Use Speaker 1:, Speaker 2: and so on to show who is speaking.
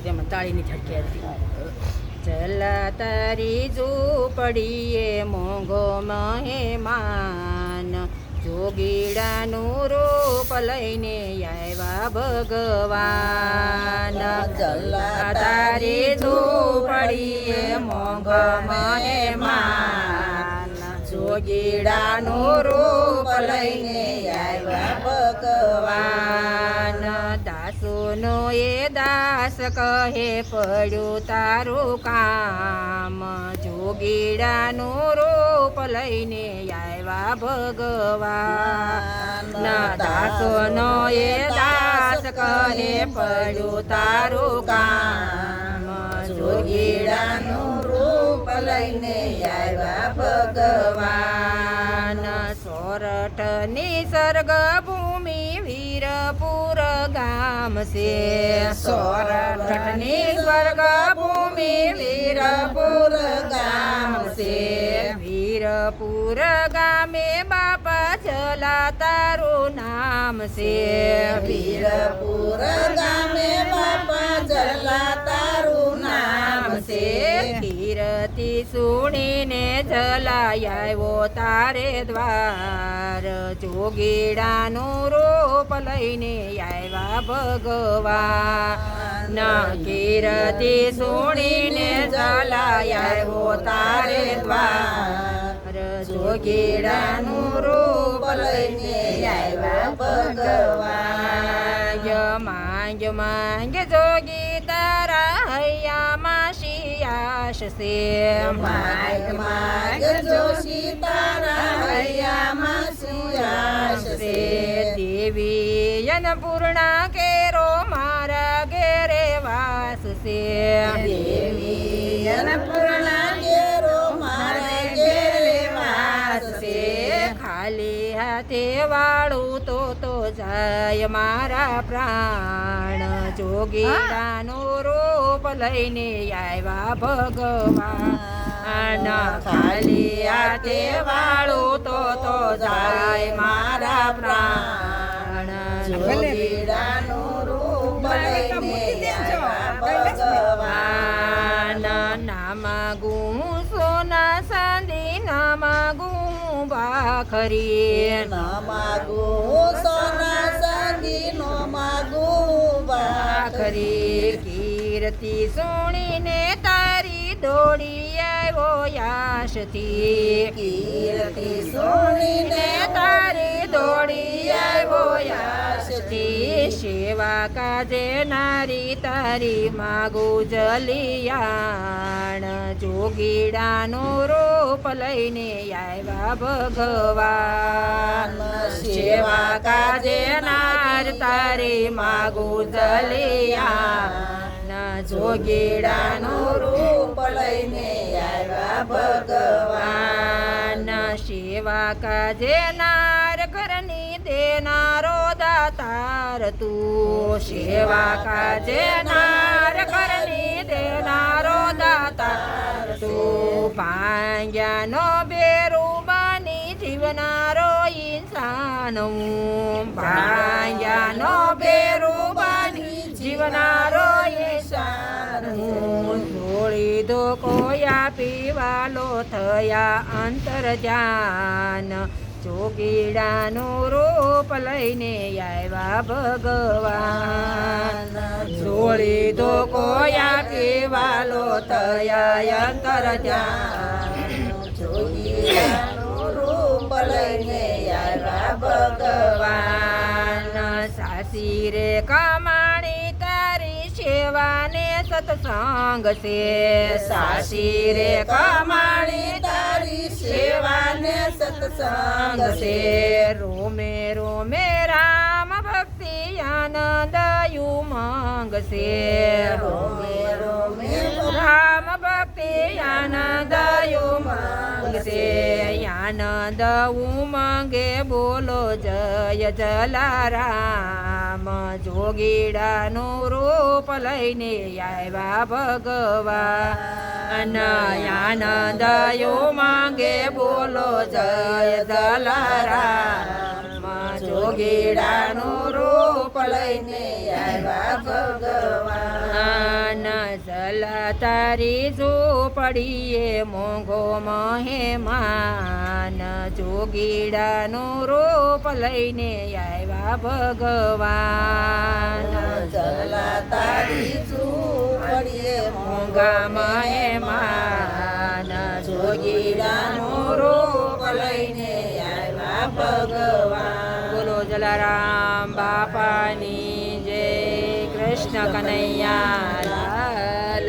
Speaker 1: તેમાં તાળીની ઝડકી હતી. જલા તારી ઝૂંપડીએ મોંઘો મહેમાન, જોગીડાનું રૂપ લઈને આવ્યા ભગવાન. જલા તારી ઝૂંપડીએ મોંઘો મહેમાન, જોગીડાનું રૂપ લઈને આવ્યા ભગવાન. એ દાસ કહે પડ્યું તારું કામ. જોગીડાનું રૂપ લઈને આવ્યા ભગવાન. દાસોનો એ દાસ કહે પડ્યું તારું કામ. જોગીડાનું રૂપ લઈને આવ્યા ભગવાન. સોરઠની સર્ગ વીરપુર ગામ છે સોરઠની સ્વર્ગ ભૂમિ વીરપુર ગામ છે વીરપુર ગામે બાપા ચલા તારું નામ છે વીરપુર ગામે બાપા ચલા તારું નામ છે કીરતી સુણીને જલાય આવ્યો તારે દ્વાર. જોગીડાનું રૂપ લઈને આવ્યા ભગવાન. કીરતિ સુણીને જલાય આવ્યો તારે દ્વાર. જોગીડાનું રૂપ લઈને આવ્યા ભગવાન. માંગ માંગ, જોગી છે માંગ માંગ જોશી તારા હૈયામાં શિયાશ છે દેવી કેરો મારા ઘેરે વાસ છે દેવી કેરો હાથે વાળું તો તો જાય મારા પ્રાણ. જોગીડાનું રૂપ લઈને આવ્યા ભગવાન. ખાલી હાથે વાળું તો તો જાય મારા પ્રાણ. જોગીડાનું ભાખરી
Speaker 2: નમાગુ સોના ચાંદી નો માગુ
Speaker 1: ભાખરી કીર્તિ સુણીને દોડી આવ્યો યાશથી.
Speaker 2: કીર્તિ
Speaker 1: સુણીને તારી દોડી આવ્યો યાશથી. સેવા કાજે નારી તારી માગુ જલિયાણ. જોગીડાનું રૂપ લઈને આવ્યા ભગવાન. સેવા કાજે નાર તારી માગુ જલિયાણ. જોગીડાનું રૂપ લઈને આવ્યા ભગવાન. સેવા કાજે નાર કરની દેનારો દાતાર તું. સેવા કાજે નાર કરની દેનારો દાતાર તું. ભાંગ્યાનો બેરું જીવનારો ઇન્સાન હું ભાંગ્યાનો બેરું બની જીવનારો દો કોયા પીવાલો થયા અંતર ધ્યાન જોગીડાનું રૂપ લઈને આવ્યા ભગવાન. જોડી દો કોયા પીવાલો થયા અંતર ધ્યાન
Speaker 2: જોગીનું રૂપ લઈને આવ્યા
Speaker 1: ભગવાન. સાસી રે સેવાને સત્સંગ છે સાસી રે કમાણી તારી સેવાને સત્સંગ છે રોમે રોમે રામ ભક્તિ આનંદ ઉમંગ છે રોમે રોમે રામ ભક્તિ આનંદ ઉમંગ છે આનંદ ઉમંગે બોલો જય જલારામ. જોગીડાનું રૂપ લઈને આવ્યા ભગવાન આનંદ માંગે બોલો જય દલારા જોગીડાનું રૂપ લઈને આવ્યા ભગવાન જલા તારી ઝૂંપડીએ મોંઘો મહેમાન જોગીડાનું રૂપ લઈને આવ્યા ભગવાન.
Speaker 2: ચલા તારી પડીએ
Speaker 1: મોંઘા મહેમાન જોગીડાનું રૂપ લઈને આવ્યા ભગવાન. બોલો જલારામ બાપાની જય. કૃષ્ણ કનૈયા લાલ